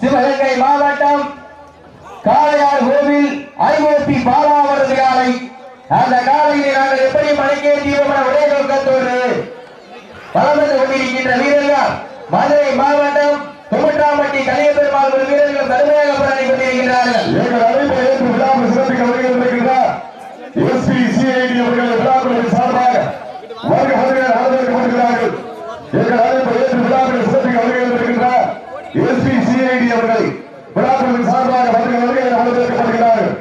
சிவகங்கை மாவட்டம் காளையார் கோவில் ஐஓபி பாலாவரது காலை அந்த காலையை நாங்கள் எப்படி மலைக்கே தீவிரமான ஒரே நோக்கத்தோடு வளர்ந்து கொண்டிருக்கின்ற வீரர்கள் மதுரை மாவட்டம் குமட்டாம்பட்டி கலியபெருமாள் ஒரு வீரர்கள் கடுமையாக போராடி கொண்டிருக்கிறார்கள் எங்கள் அழைப்பை ஏற்று விழாவில் சிறப்பிக்க வருகின்றிருக்கின்றார் எஸ்பி சிஐடி அவர்கள் விழாக்களின் சார்பாக வருக எங்கள் அழைப்பை ஏற்று விழாவில் சிறப்பிக்க வருகின்றிருக்கின்றார் சிஐடி அவர்கள் விழாக்களின் சார்பாக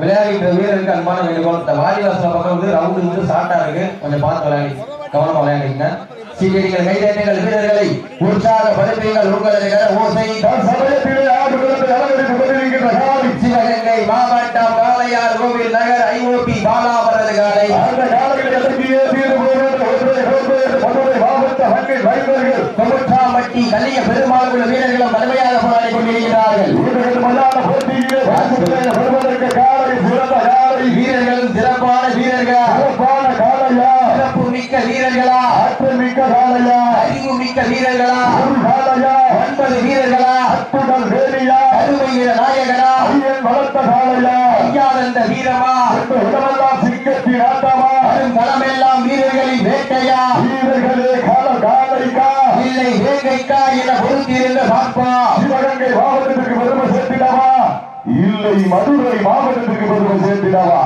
விளையாடுகின்ற வீரருக்கு அன்பான வேண்டுகோள். இந்த வாலிவாசல பக்கம் வந்து ரவுண்டு வந்து ஷார்ட்டா இருக்கு. கொஞ்சம் பார்த்து விளையாடி கவனமா விளையாடுங்க சீக்கிரங்கள் கைதேட்டங்கள் வீரர்களை உற்சாக படுத்துங்கள் உங்களது கர ஓசை. தன் சமயத்திலே ஆண்டு குலத்தை அலங்கரித்துக் கொண்டிருக்கின்ற காலை. சிவகங்கை மாவட்டம் காளையார் கோவில் நகர் ஐஓபி பாலாவரது காலை அந்த காலையில் இறங்கியே தீர்வு போகின்ற ஒன்றை ஒன்று மதுரை மாவட்ட மக்கள் வைத்தவர்கள் குமுற்றாம்பட்டி கலிய பெருமாள் உள்ள வீரர்களும் கடுமையாக போராடி கொண்டிருக்கிறார்கள் வீரர்கள் மல்லாத போட்டியிலே வாசிப்பிலே வருவதற்கு காலை சிறந்த காலை வீரர்களும் சிறப்பான வீரர்களா? சிறப்பான காலையா சிறப்பு மிக்க வீரர்களா? ஆற்றல் மிக்க காலையா அறிவு மிக்க வீரர்களா? ஒரு காலையா ஒன்பது வீரர்களா? அத்துடன் வேலியா? அருமை வீர நாயகனா? ஐயன் வளர்த்த காலையா ஐயானந்த வீரமா? இந்த இடமெல்லாம் சிங்கத்தின் ஆட்டமா? வரும் களமெல்லாம் வீரர்களின் வேட்டையா? வீரர்களே கால காலைக்கா இல்லை வேங்கைக்கா என பொறுத்திருந்த பார்ப்பா இல்லை மதுரை மாவட்டத்திற்கு பெருமை சேர்த்திடவா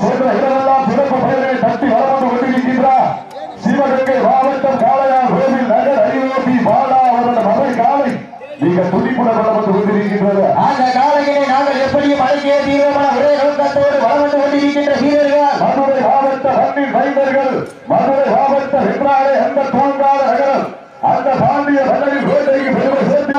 சென்ற இடமெல்லாம் சிறப்பு பெயர்களை தட்டி வளர்ந்து கொண்டிருக்கின்றார். சிவகங்கை மாவட்டம் காளையார் கோவில் நகர் ஐஓபி பாலா அவரது மகள் காலை மிக துடிப்புடன் வளர்ந்து கொண்டிருக்கின்றது. அந்த காலையிலே நாங்கள் எப்படியும் அழைக்கே தீவிரமான ஒரே நோக்கத்தோடு வளம் வந்து கொண்டிருக்கின்ற வீரர்கள். மதுரை மாவட்ட மண்ணின் மைந்தர்கள் மதுரை மாவட்ட வென்றாலே அந்த தூங்காத நகரம். அந்த பாண்டிய மன்னரின் கோட்டைக்கு பெருமை சேர்த்து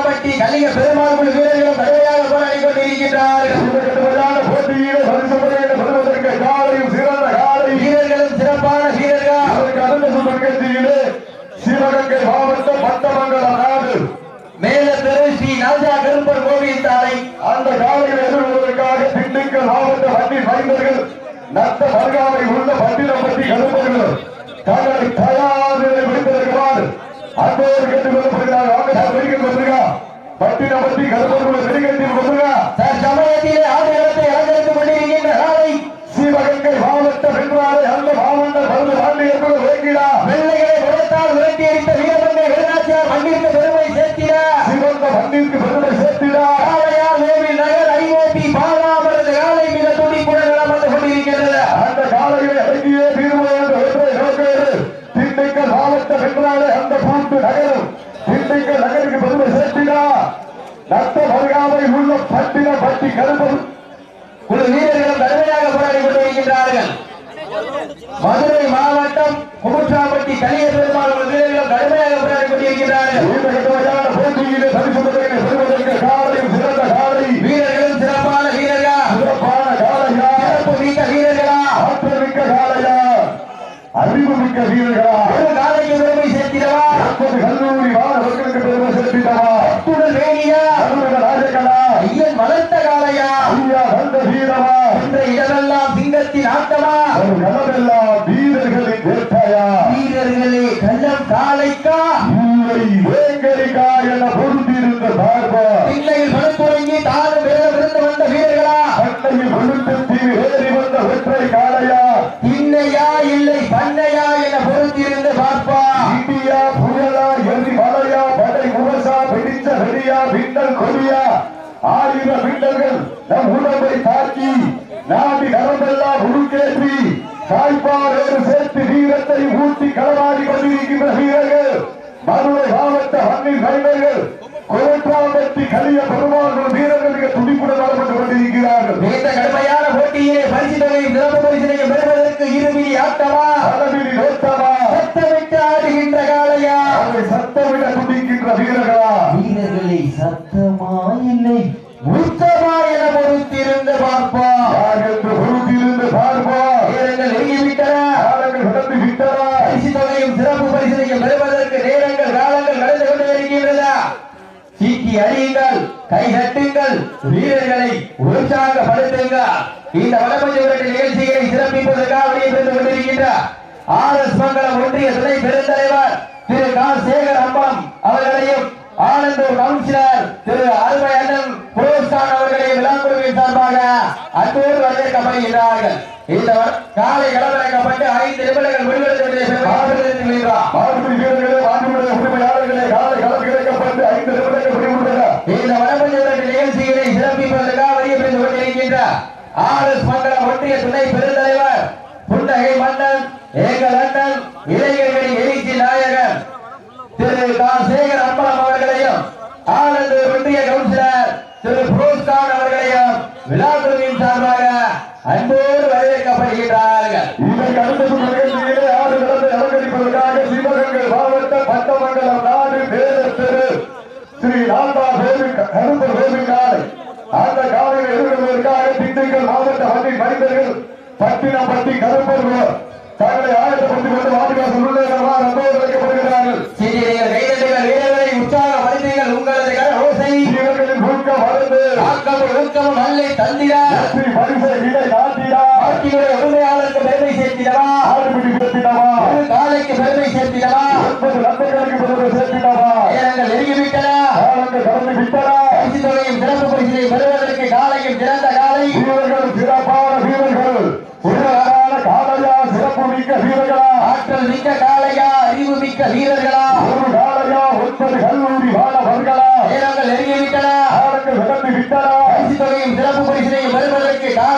பெருமாள் உள்ள வீரர்களும் கடுமையாக போராடி கொண்டிருக்கின்றார்கள் இந்த கடுமையான போட்டியிலே பரிசு பெறுகின்ற பெறுவதற்கு காலையும் சிறந்த காலை வீரர்களும் சிறப்பான வீரர்கள் அதற்கு அடுத்த சுபகத்தியிலே சிவகங்கை மாவட்டம் பட்டமங்கலம் நாடு மேல தெரு ஸ்ரீ ராஜா கருப்பர் கோவில் தாலை அந்த காலையில் எதிர்கொள்வதற்காக திண்டுக்கல் மாவட்ட வண்டி மைந்தர்கள் நத்த மருகாமை உள்ள பட்டினப்பட்டி கருப்பர்கள் தங்களை தயார் நிலை விடுத்திருக்கிறார். அன்போடு கேட்டுக் கொள்ளப்படுகிறார். வாங்க சார் வெடிக்கல் வந்துருங்க பட்டினப்பட்டி கருப்பர்கள் வெடிக்கத்தில் வந்துருங்க சமயத்திலே ஆடுகளத்தை அலங்கரித்துக் கொண்டிருக்கின்ற காலை சிவகங்கை மாவட்டம் என்றாலே அந்த மாவட்ட மருந்து பாண்டியர்கள் வேங்கிடா வெள்ளைகளை விடத்தால் விரட்டி அடித்த வீரமங்கை வேலாச்சியார் மண்ணிற்கு பெருமை சேர்த்திட சிவந்த மண்ணிற்கு பெருமை சேர்த்திடா காளையார் கோவில் நகர் ஐஓபி பாலாமரது காலை மிக துடிப்புடன் வலம் வந்து கொண்டிருக்கின்றது அந்த காலையில் அடங்கியே தீர்வு என்ற ஒன்றை நோக்கோடு திண்டுக்கல் மாவட்டம் என்றாலே அந்த பூட்டு நகரம் திண்டுக்கல் நகருக்கு பெருமை சேர்த்திடா நத்த மருகாமை உள்ள பட்டின பட்டி கருப்பம் குழு வீரர்களும் கடுமையாக போராடி கொண்டிருக்கின்றார்கள் மதுரை மாவட்டம் குமுற்றாம்பட்டி கலிய பெருமாள் வீரர்களும் கடுமையாக போராடி கட்டுமையான போட்டியிலே பரிசு பெறுவதற்கு சிறந்த வீரர்களும் சிறப்பான வீரர்களா? சிறப்பான காலையா சிறப்பு மிக்க வீரர்களா? ஆற்றல் மிக்க காலையா அறிவு மிக்க வீரர்களா? ஒரு காலைக்கு பெருமை சேர்த்திடவா? கல்லூரி மாணவர்களுக்கு பெருமை சேர்த்திடவா? கல்லூரி ராஜகலா ஐயன் வளர்த்த காளையா? ஐயா வந்த வீரமா? என்ற இடமெல்லாம் சிங்கத்தின் ஆட்டமா? ஒரு களமெல்லாம் வீரர்களின் வேட்டையா? வீரர்களே கள்ளம் காளைக்கா? இல்லை வேங்கரிக்கா என பிடிச்ச வெடியா பின்னல் கொடியா? ஆயிரம் பின்னல்கள் நம் உடம்பை தாக்கி நாடி நரம்பெல்லாம் உருக்கேற்றி தாய்ப்பாரோடு சேர்த்து வீரத்தை ஊட்டி களமாடி கொண்டிருக்கின்ற வீரர்கள் மதுரை மாவட்ட மண்ணின் மைந்தர்கள் கோட்டாம்பட்டி கலிய பெருமாள் வீரர்கள் மிக துடிப்புடன் வளர்ந்து கொண்டிருக்கிறார்கள். இந்த கடுமையான போட்டியிலே பரிசு தொகையும் சிறப்பு பரிசினையும் பெறுவதற்கு இருமிடி ஆட்டமா? அளவில் நோட்டமா? சத்தமிட்டு ஆடுகின்ற காளையா? அதை சத்தமிட துடிக்கின்ற வீரர்களா? வீரர்களை சத்தமா இல்லை உத்தமா என பொறுத்திருந்து பார்ப்பா என்று பொறுத்திருந்து பார்ப்போம் நேரங்கள் நெருங்கிவிட்டன காலங்கள் கடந்து விட்டனா பரிசு தொகையும் சிறப்பு பரிசினையும் பெறுவதற்கு நேரங்கள் காலங்கள் கடந்து கொண்டு வருகின்றன சீக்கி அடியுங்கள் கை தட்டுங்கள் வீரர்களை உற்சாகப்படுத்துங்கள். இந்த வடமஞ்சு நிகழ்ச்சிகளை சிறப்பிப்பதற்காக கொண்டிருக்கின்ற ஆர் எஸ் மங்கலம் ஒன்றிய துணை பெருந்தலைவர் திருச்செந்தூர் காலை கடமைக்கப்பட்டு ஐந்து நிமிடங்கள் முடிவெடுக்கின்ற காலை ஐந்து நிமிடங்கள் முடிவுள்ளன இந்த வடபஞ்சவரன் நிகழ்ச்சிகளை சிறப்பிப்பதற்காக வரிய பெற்று உற்சாகப்படுத்துங்கள் உங்களது ஓசை ஆக்கமும் ஊக்கமும் நல்லை ஆட்சியுடைய உரிமையாளருக்கு பெருமை சேர்த்திடவா? காலைக்கு பெருமை சேர்த்திடவா? நேரங்கள் நெருங்கிவிட்டன சிறப்பு பரிசினை பெறுவதற்கு காலையும் சிறந்த காலை வீரர்கள் சிறப்பான வீரர்கள். காலையா சிறப்பு மிக்க வீரர்களா? ஆற்றல் மிக்க காளையா அறிவு மிக்க வீரர்களா? ஒரு காலையா ஒன்பது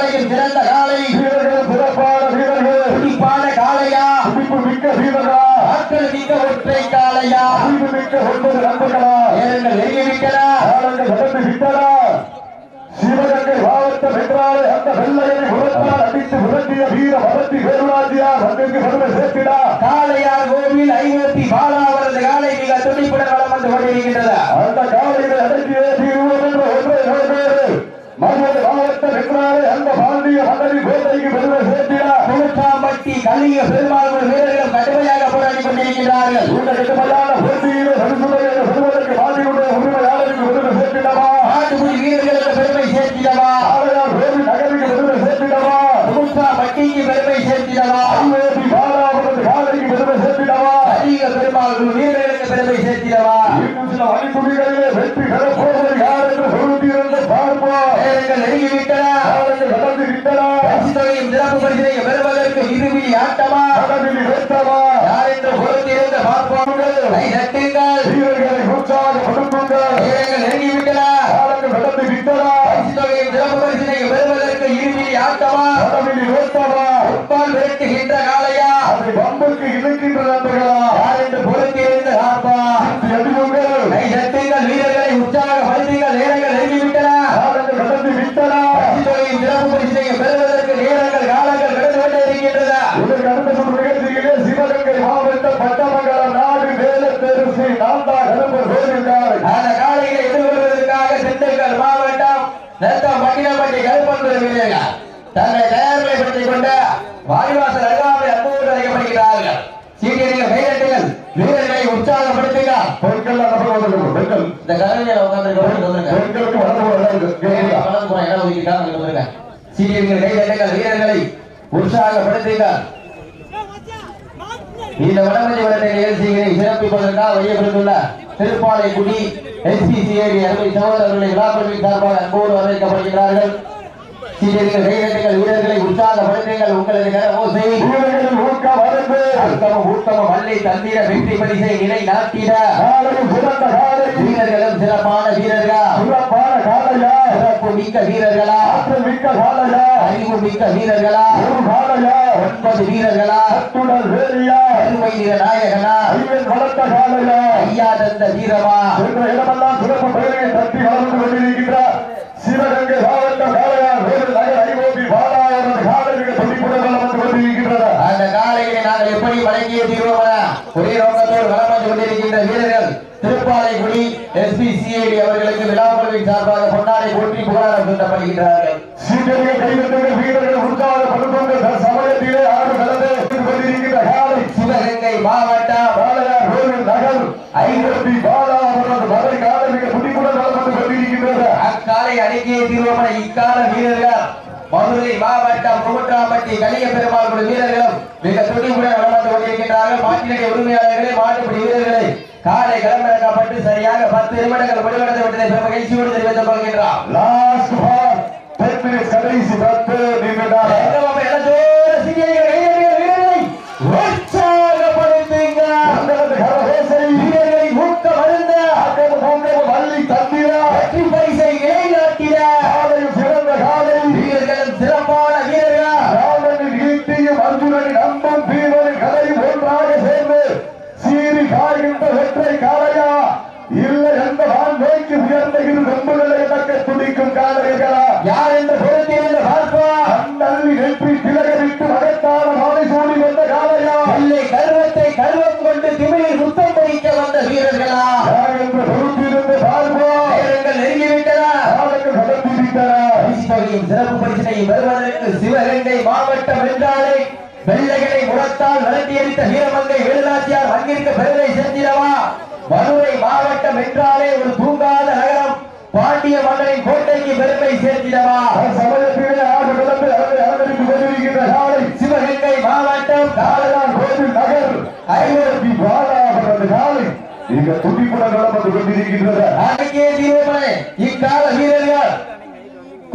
காலையும் சிறந்த காலை. வீரர்கள் சிறப்பான வீரர்கள். துடிப்பான காளையா. துடிப்பு மிக்க வீரர்களா. ஆற்றல் மிக்க ஒற்றை காளையா. அறிவு மிக்க ஒன்பது நண்பர்களா. நேரங்கள் நெருங்கிவிட்டன காலங்கள் கடந்து விட்டனா சிவகங்கை மாவட்டம் என்றாலே அந்த வெள்ளையனை உரத்தால் அடித்து உரத்திய வீர பரத்தி வேலுராஜியார் வந்திற்கு பெருமை சேர்த்திடா. காளையார் கோவில் ஐநூத்தி பாலா அவரது காலை மிக துடிப்புடன் வளம் வந்து கொண்டிருக்கின்றது. அந்த காலையில் அடக்கியே தீர்வோம் என்ற ஒன்றை நோக்கோடு மதுரை மாவட்டம் என்றாலே அந்த பாண்டிய மன்னரி கோட்டைக்கு பெருமை சேர்த்திடா கூட்டாம்பட்டி கலிங்க பெருமாள் வீரர்களும் கடுமையாக போராடி கொண்டிருக்கிறார்கள் இந்த கடுமையான போட்டியிலே பரிசுமையை பெறுவதற்கு பாண்டியுடைய உரிமையாளருக்கு பெருமை சேர்த்திடவா? நாட்டுப்புடி வீரர்களுக்கு பெருமை சேர்த்திடவா? ஆலையார் வேறு நகருக்கு பெருமை சேர்த்திடவா? கூட்டாம்பட்டிக்கு பெருமை சேர்த்திடவா? பாலாவரது காலைக்கு பெருமை சேர்த்திடவா? கலிங்க பெருமாள் வீரர்களுக்கு பெருமை சேர்த்திடவா இன்னும் சில மணித்துளிகளிலே வெற்றி பெறப்போவது யார் என்று சொல்லியிருந்த பார்ப்போம் நேரங்கள் நெருங்கிவிட்டன காலையில் கடந்து விட்டனா பரிசு தொகையும் சிறப்பு பரிசினை பெறுவதற்கு இறுதி ஆட்டமா? கடலில் வெட்டவா யார் என்று பொறுத்திருந்த பார்ப்போம் கை தட்டுங்கள் வீரர்களை உற்சாகப்படுத்துங்கள் நேரங்கள் நெருங்கிவிட்டன காலங்கள் கடந்து விட்டனா பரிசு தொகையும் சிறப்பு பரிசினை பெறுவதற்கு இறுதி ஆட்டமா? கடலில் வெட்டவா உட்பால் விரட்டுகின்ற காளையா? அதை பம்புக்கு இழுக்கின்ற நண்பர்களா? யார் என்று பொறுத்திருந்த பார்ப்பா எதிருங்கள் கை தட்டுங்கள் வீரர்களை உற்சாகப்படுத்துங்கள் நேரங்கள் நெருங்கிவிட்டன காலங்கள் கடந்து விட்டனா பரிசு தொகையும் சிறப்பு பரிசினை பெறுவதற்கு நேரங்கள் காலங்கள் கடந்து கொண்டே இருக்கின்றன இதற்கு அடுத்த சுற்று நிகழ்ச்சியிலே சிவகங்கை மாவட்டம் பட்டமங்கலம் நாடு வேலத்தேரு ஸ்ரீ நாந்தா கருப்பர் கோவில்காரை அந்த காலையில எதிர்கொள்வதற்காக திண்டுக்கல் மாவட்டம் நத்தம் கருப்பன்புரம் வீரர்கள். தங்களை தயார்நிலைப்படுத்திக் கொண்டு வாடிவாசல் அருகாமை அன்போடு அழைக்கப்படுகிறார்கள். சீட்டியர்கள் கைதட்டுகள் வீரர்களை நபர் வந்திருக்கும் பெண்கள். இந்த கலைஞர் உட்கார்ந்து பெண்களுக்கு வளர்ந்து வந்துருங்க. சீட்டியர்கள் கைதட்டுகள் வீரர்களை உற்சாகப்படுத்துங்கள் இந்த வடமஞ்சி விரட்டை நிகழ்ச்சிகளை சிறப்பிப்பதற்காக வையப்படுத்துள்ள திருப்பாலைக்குடி எஸ்பிசிஐடி அருமை சகோதரர்களை விழாக்குழுவின் சார்பாக அன்போடு வரவேற்கப்படுகிறார்கள். சீரியர்கள் கைகட்டுகள் வீரர்களை உற்சாகப்படுத்துங்கள் உங்களது கர ஓசை அர்த்தமும் ஊக்கமும் வள்ளி தந்திர வெற்றி பரிசை நிலை நாட்டிட. வீரர்களும் சிறப்பான வீரர்களா. சிறப்பான காலையா. சிறப்பு மிக்க வீரர்களா. ஆற்றல் மிக்க காலையா. அறிவு மிக்க வீரர்களா. ஒரு காலையா. ஒன்பது வீரர்களா. அத்துடன் வேலியா. அருமை வீர நாயகனா. ஐயன் வளர்த்த காலையா. ஐயா தந்த வீரமா. என்ற இடமெல்லாம் சிறப்பு பெயரை தட்டி வளர்ந்து கொண்டிருக்கின்ற சிவகங்கை மாவட்டம் காளையார் வேறு நகர் ஐஓபி பாலாவரது காலையில் துடிப்புடன் வளர்ந்து கொண்டிருக்கின்றன அந்த காலையிலே நாங்கள் எப்படி வழங்கிய தீர்வோமன ஒரே நோக்கத்தோடு வளம் வந்து கொண்டிருக்கின்ற வீரர்கள் திருப்பாலைக்குடி எஸ்பி சிஐடி அவர்களுக்கு விழாக்குழுவின் சார்பாக பொன்னாடை சூட்டப்படுகிறார்கள் சீக்கிரம் கைவிட்டுங்கள் வீரர்கள் உற்சாகப்படுத்துங்கள் சமயத்திலே ஆறு கலந்து கொண்டிருக்கின்ற காலை சிவகங்கை மாவட்டம் காளையார் வேறு நகர் ஐஓபி பாலாவரது மதுரை காலை மிக துடிப்புடன் வளர்ந்து கொண்டிருக்கின்றன அடக்கிய தீர்வோமன இக்கால வீரர்கள் மதுரை மாவட்டம் குமுற்றாம்பட்டி கலிய பெருமாள் குழு வீரர்களும் மிக துடிப்புடன் வளம் வந்து கொண்டிருக்கின்றார்கள். மாட்டினுடைய உரிமையாளர்களே மாட்டுப்பிடி வீரர்களை காலை களமிறக்கப்பட்டு சரியாக பத்து நிமிடங்கள் முடிவடைந்து விட்டதை பெரும் மகிழ்ச்சியோடு தெரிவித்துக் கொள்கின்றார். லாஸ்ட் பால் டென் மினிட்ஸ் கடை கொண்டிருக்கிறார் எங்கம்மா சீறி காய்கின்ற வெற்றை காளையா இல்லை எந்த வான் நோக்கி உயர்ந்த இரு கொம்புகளை தக்க துடிக்கும் காளைகளா யார் என்று பொறுத்திருந்து பார்ப்போம். அண்ணி நெற்றி திலகரிட்டு மகத்தான மாலை சூடி வந்த காளையா வெள்ளை கர்வத்தை கர்வம் கொண்டு திமிழில் சுத்தம் முடிக்க வந்த வீரர்களா? யார் என்று பொறுத்திருந்து பார்ப்போம் நேரங்கள் நெருங்கிவிட்டன. காலங்கள் பரிசுத்தொகையும் சிறப்பு பரிசினையும் பெறுவதற்கு சிவகங்கை மாவட்டம் வென்றாலே வெள்ளைகளை விரட்டியடித்த வீரமங்கை வேலுநாச்சியார் பங்கிற்கு பெருமை என்றாலே ஒரு தூங்காத நகரம். பாண்டிய மன்னரின் கோட்டைக்கு பெருமை சேர்த்திடவா? சமயத்திலே சிவகங்கை மாவட்டம் காலையார் கோவில் நகர். ஐநூத்தி பாலாபுரம் காலை. இங்க துடிப்புடன் நடந்து கொண்டிருக்கின்றன. அன்னைக்கே தீர்மானே இக்கால வீரர்கள்.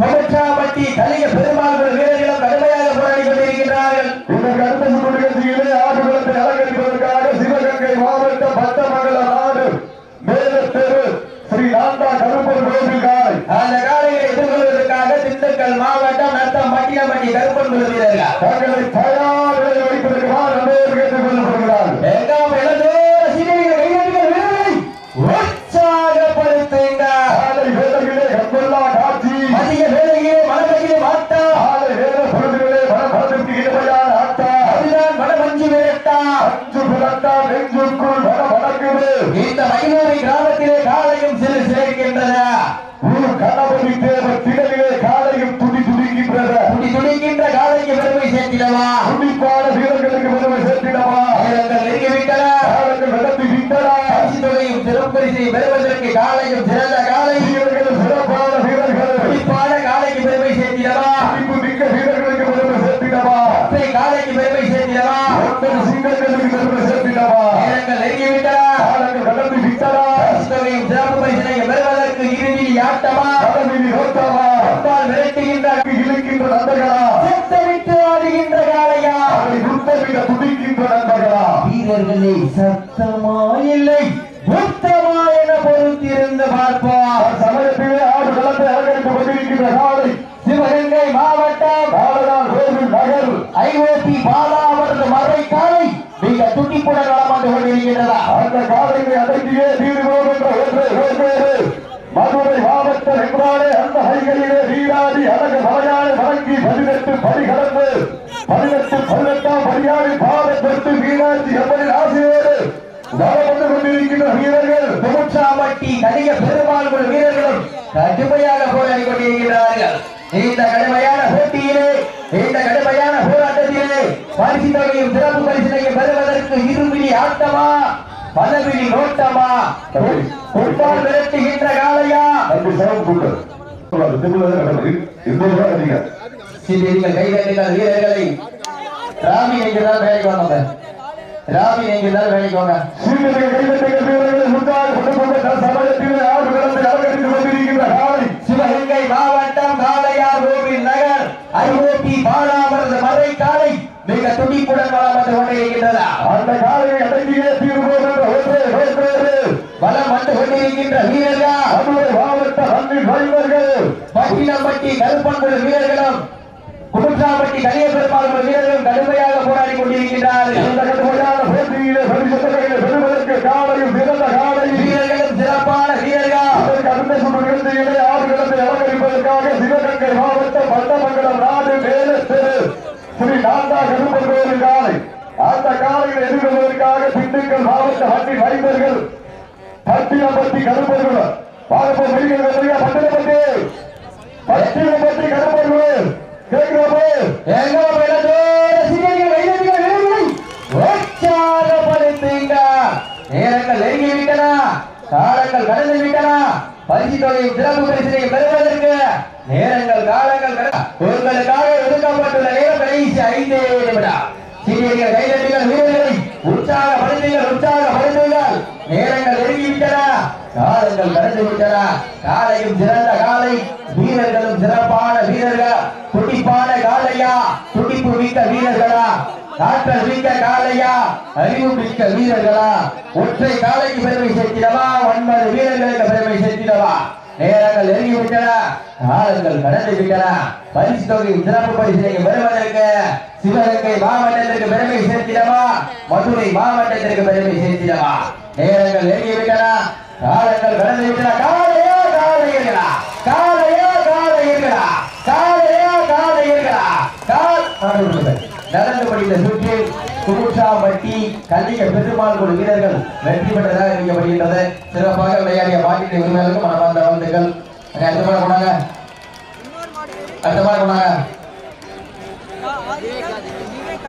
கொமற்றாம்பட்டி கலிக பெருமாள் வீரர்களும் கடுமையாக போராடி கொண்டிருக்கிறார்கள் நிகழ்ச்சியிலே ஆடுகளத்தை அலங்கரிப்பதற்காக வணங்குது இந்த மயிலூரி கிராமத்திலே காலையும் சிறு சிறைக்கின்றன ஒரு கணபதி தேவர் திடலிலே காலையும் துடி துடிக்கின்றன துடி துடிக்கின்ற காலைக்கு பெருமை சேர்த்திடவா துடிப்பான வீரர்களுக்கு பெருமை சேர்த்திடவா நேரங்கள் நெருங்கிவிட்டன காலங்கள் நடத்தி விட்டனா பரிசு தொகையும் சிறப்பரிசை பெறுவதற்கு காலையும் சிறந்த காலை வீரர்கள் சிறப்பான வீரர்கள் துடிப்பான காலைக்கு பெருமை சேர்த்திடவா துடிப்பு மிக்க வீரர்களுக்கு பெருமை சேர்த்திடவா ஒற்றை காலைக்கு பெருமை சேர்த்திடவா ஒன்பது சிங்கங்களுக்கு பெருமை சேர்த்திடவா நேரங்கள் நெருங்கிவிட்டன காலங்கள் நடத்தி விட்டனா பரிசு தொகையும் சிறப்பு பரிசினையும் பெறுவதற்கு இறுதி ஆட்டமா கடலில் ரோட்டாவா அப்பால் விரட்டுகின்ற இழுக்கின்ற நண்பர்களா? சத்தமிட்டு ஆடுகின்ற காளையா? அவரை துத்தமிட துடிக்கின்ற நண்பர்களா? வீரர்களே சத்தமா இல்லை. உத்தமா என பொறுத்திருந்து பார்ப்போம். சமயத்திலே ஆடு களத்தை அலங்கரித்துக் கொண்டிருக்கின்ற காலை சிவகங்கை மாவட்டம். காலையார் கோவில் நகர். ஐஓபி பாலா அவரது மறை காலை மிக துடிப்புடன் வளம் வந்து கொண்டிருக்கின்றதா? அந்த காலையை ஒன்றை ஒன்றேறு மதுரை மாவட்டம் என்றாலே அந்த ஹைகளிலே வீராதி அழகு சமையான வழங்கி பதினெட்டு படி கடந்து பதினெட்டு பதினெட்டாம் படியாடி பாதப்பட்டு மீனாட்சி எவ்வளவு ஆசையோடு வளம் கொண்டிருக்கின்ற வீரர்கள் துமுச்சாம்பட்டி கலிய பெருமாள் வீரர்களும் கடுமையாக போராடி கொண்டிருக்கிறார்கள் இந்த கடுமையான போட்டியிலே இந்த கடுமையான போராட்டத்திலே பரிசு தொகையும் சிறப்பு பரிசினையும் பெறுவதற்கு இருபிடி ஆட்டமா? பலவிழி நோட்டமா? ஃபுட்பால் விரட்டுகின்ற இன்னொரு நீங்க சிறியர்கள் கைதட்டுங்கள் வீரர்களை. ராமி என்கிறார் வேலைக்கு வாங்க ராமி என்கிறார் வேலைக்கு வாங்க. சிவகங்கை மாவட்டம் காளையார் கோவில் நகர். ஐஓபி பாலாவரது மறை காலை மிக துடிப்புடன் வளம் வந்து அந்த காலையை அடக்கியே தீர்வோம் என்ற ஒன்றே ஒன்றேறு வளம் வந்து கொண்டிருக்கின்ற வீரர்கள்? மதுரை மாவட்ட அன்னி டிரைவர்கள் பட்டினம்பட்டி கருப்பன்குழு வீரர்களும் குமுற்றாம்பட்டி கலிய பெருமாள் வீரர்களும் கடுமையாக போராடி கொண்டிருக்கின்றார்கள். இந்த கடுமையான போட்டியிலே பரிசுத்தகையிலே பெறுவதற்கு காலையும் சிறந்த காலை வீரர்களும் சிறப்பான வீரர்கள். அதற்கு அடுத்த சுற்று நிகழ்ச்சியிலே ஆறு களத்தை அலங்கரிப்பதற்காக சிவகங்கை மாவட்டம் பட்டமங்கலம் நாடு மேலே தெரு ஸ்ரீ நாந்தா கருப்பன் கோவில் காலை. அந்த காலையில் எதிர்கொள்வதற்காக திண்டுக்கல் மாவட்ட வண்டி வைப்பர்கள் பட்டினப்பட்டி கருப்பர்கள் பார்ப்போம் வெளியில் பட்டினப்பட்டி பட்டினப்பட்டி கருப்பர்கள் கேட்கிறோமே எங்க விளக்கோட சிறியர்கள் வைரவிகள் வீரர்களை உற்சாகப்படுத்துங்க. நேரங்கள் நெருங்கி விட்டன. காலங்கள் கடந்து விட்டன. பரிசு தொகையும் சிறப்பு பரிசினை பெறுவதற்கு நேரங்கள் காலங்கள் உங்களுக்காக ஒதுக்கப்பட்டுள்ள நேரம் கடைசி ஐந்தே நிமிடம். சிறியர்கள் கைதட்டுங்கள் வீரர்களை. உற்சாகப்படுத்துங்கள் உற்சாகப்படுத்துங்கள். நேரங்கள் நெருங்கி காலங்கள் கடந்து விட்டன காலையும் சிறந்த காலை வீரர்களும் சிறப்பான வீரர்கள். துடிப்பான காலையா? ஆற்றல் மிக்க காலையா? அறிவு மிக்க வீரர்களா? ஒற்றை காலைக்கு பெருமை சேர்த்திடவா? ஒன்பது வீரர்களுக்கு பெருமை சேர்த்திடவா? நேரங்கள் நெருங்கி விட்டன காலங்கள் கடந்து விட்டன பரிசு தொகை சிறப்பு பரிசு பெறுவதற்கு சிவகங்கை மாவட்டத்திற்கு பெருமை சேர்த்திடவா? மதுரை மாவட்டத்திற்கு பெருமை சேர்த்திடவா? நேரங்கள் நெருங்கி விட்டன காலங்கள் கடந்து விட்டன காலையா காலையர்களா காலையா காலையர்களா காலையா காலையர்களா கால் நடந்து முடிந்த சுற்றில் குமுட்சா குமுட்சாம்பட்டி கல்லிய பெருமாள் குழு வீரர்கள் வெற்றி பெற்றதாக அறிவிக்கப்படுகின்றது. சிறப்பாக விளையாடிய மாட்டின் உரிமையாளருக்கு மனமார்ந்த வாழ்த்துக்கள் அடுத்த மாதிரி கொண்டாங்க. அடுத்த மாதிரி கொண்டாங்க.